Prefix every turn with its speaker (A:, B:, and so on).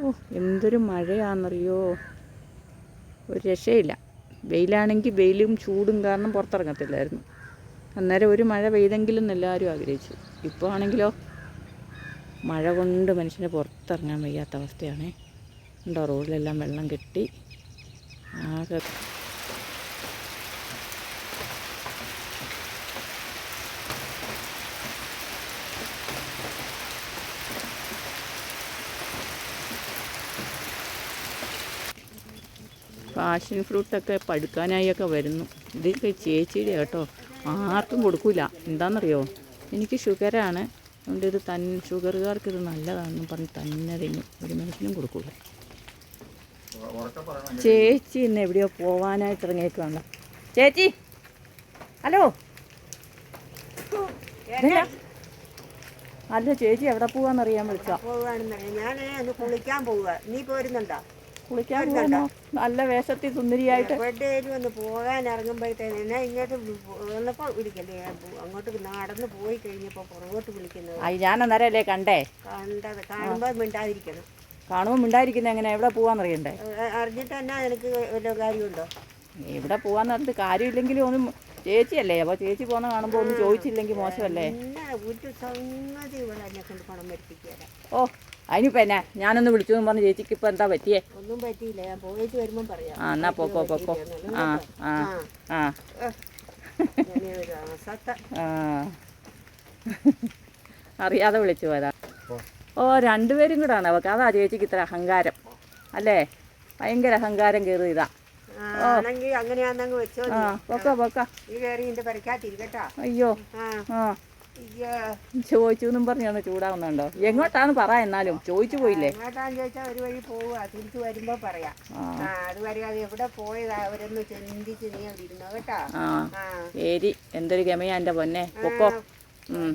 A: ഓ എന്തൊരു മഴയാണെന്നറിയോ? ഒരു രക്ഷയില്ല. വെയിലാണെങ്കിൽ വെയിലും ചൂടും കാരണം പുറത്തിറങ്ങത്തില്ലായിരുന്നു. അന്നേരം ഒരു മഴ പെയ്തെങ്കിലും എല്ലാവരും ആഗ്രഹിച്ചു. ഇപ്പോൾ ആണെങ്കിലോ? മഴ കൊണ്ട് മനുഷ്യന് പുറത്തിറങ്ങാൻ വയ്യാത്ത അവസ്ഥയാണേ. ഉണ്ടോ? റോഡിലെല്ലാം വെള്ളം കെട്ടി. ആകെ പാഷൻ ഫ്രൂട്ടൊക്കെ പഴുക്കാനായൊക്കെ വരുന്നു. ഇതൊക്കെ ചേച്ചിയുടെ കേട്ടോ. ആർക്കും കൊടുക്കില്ല എന്താണെന്നറിയോ എനിക്ക് ഷുഗറാണ്. അതുകൊണ്ട് ഇത് തൻ ഷുഗറുകാർക്ക് ഇത് നല്ലതാണെന്ന് പറഞ്ഞ് തന്നെ തിന്നും. ഒരു മനുഷ്യനും കൊടുക്കൂല. ചേച്ചി ഇന്ന് എവിടെയോ പോവാനായിട്ട് ഇറങ്ങിയേക്കുവാണ്. ചേച്ചി! ഹലോ? അല്ല ചേച്ചി എവിടെ പോവാന്നറിയാൻ വിളിച്ചാ
B: പോവാണെന്നറിയാം. ഞാൻ കുളിക്കാൻ പോവുക നീ പോരുന്നുണ്ടോ?
A: കുളിക്കാൻ പോകാനോ നല്ല വേഷത്തിൽ സുന്ദരിയായിട്ട്.
B: എവിടെയും വന്ന് പോകാൻ ഇറങ്ങുമ്പോഴത്തേന് എന്നാ ഇങ്ങോട്ട് വന്നപ്പോൾ വിളിക്കല്ലേ? അങ്ങോട്ട് നടന്ന് പോയി കഴിഞ്ഞപ്പോൾ പുറകോട്ട് വിളിക്കുന്നത്.
A: ആയി ഞാൻ അന്നേരല്ലേ കണ്ടേ?
B: കണ്ടത്. കാണുമ്പോൾ മിണ്ടാതിരിക്കണം.
A: കാണുമ്പോൾ മിണ്ടായിരിക്കുന്നത് എങ്ങനെ എവിടെ പോവാന്ന്
B: അറിയണ്ടേ അറിഞ്ഞിട്ട് തന്നെ എനിക്ക് വല്ല കാര്യമുണ്ടോ?
A: എവിടെ പോവാന്ന് പറഞ്ഞിട്ട് കാര്യമില്ലെങ്കിലും ഒന്നും ചേച്ചിയല്ലേ? അപ്പോൾ ചേച്ചി പോകുന്ന കാണുമ്പോൾ ഒന്നും ചോദിച്ചില്ലെങ്കിൽ മോശമല്ലേ? ഓ അതിനിപ്പോൾ എന്നാ? ഞാനൊന്ന് വിളിച്ചു പറഞ്ഞു പറഞ്ഞ് ചേച്ചിക്ക് ഇപ്പോൾ എന്താ പറ്റിയേ?
B: ഒന്നും പറ്റിയില്ല. ഞാൻ പോയിട്ട് വരുമ്പോൾ പറയാം.
A: ആ എന്നാ പോ പോ പോ പോ. ആ ആ ആ. ആ. അറിയാതെ വിളിച്ചു പോയതാ. ഓ രണ്ടുപേരും കൂടാണ് അവൾക്ക് അതാ ചേച്ചിക്ക് ഇത്ര അഹങ്കാരം. അല്ലേ? ഭയങ്കര അഹങ്കാരം കയറി അയ്യോ ചോദിച്ചു എന്നും പറഞ്ഞാണ് ചൂടാവുന്നുണ്ടോ? എങ്ങോട്ടാന്ന് പറ എന്നാലും. ചോദിച്ചു പോയില്ലേ?
B: എങ്ങോട്ടാന്ന് ചോദിച്ചാൽ ഒരു വഴി പോവുക തിരിച്ചു വരുമ്പോ പറയാം.
A: ആ.
B: ആ അതുവരെ അത് എവിടെ പോയതാ അവരൊന്ന് ചിന്തിച്ച് നീ അവിടെ ഇരുന്നോ കേട്ടോ.
A: ശരി എന്തൊരു ഗമയാ എന്റെ പൊന്നെ. പൊക്കോ. ഉം.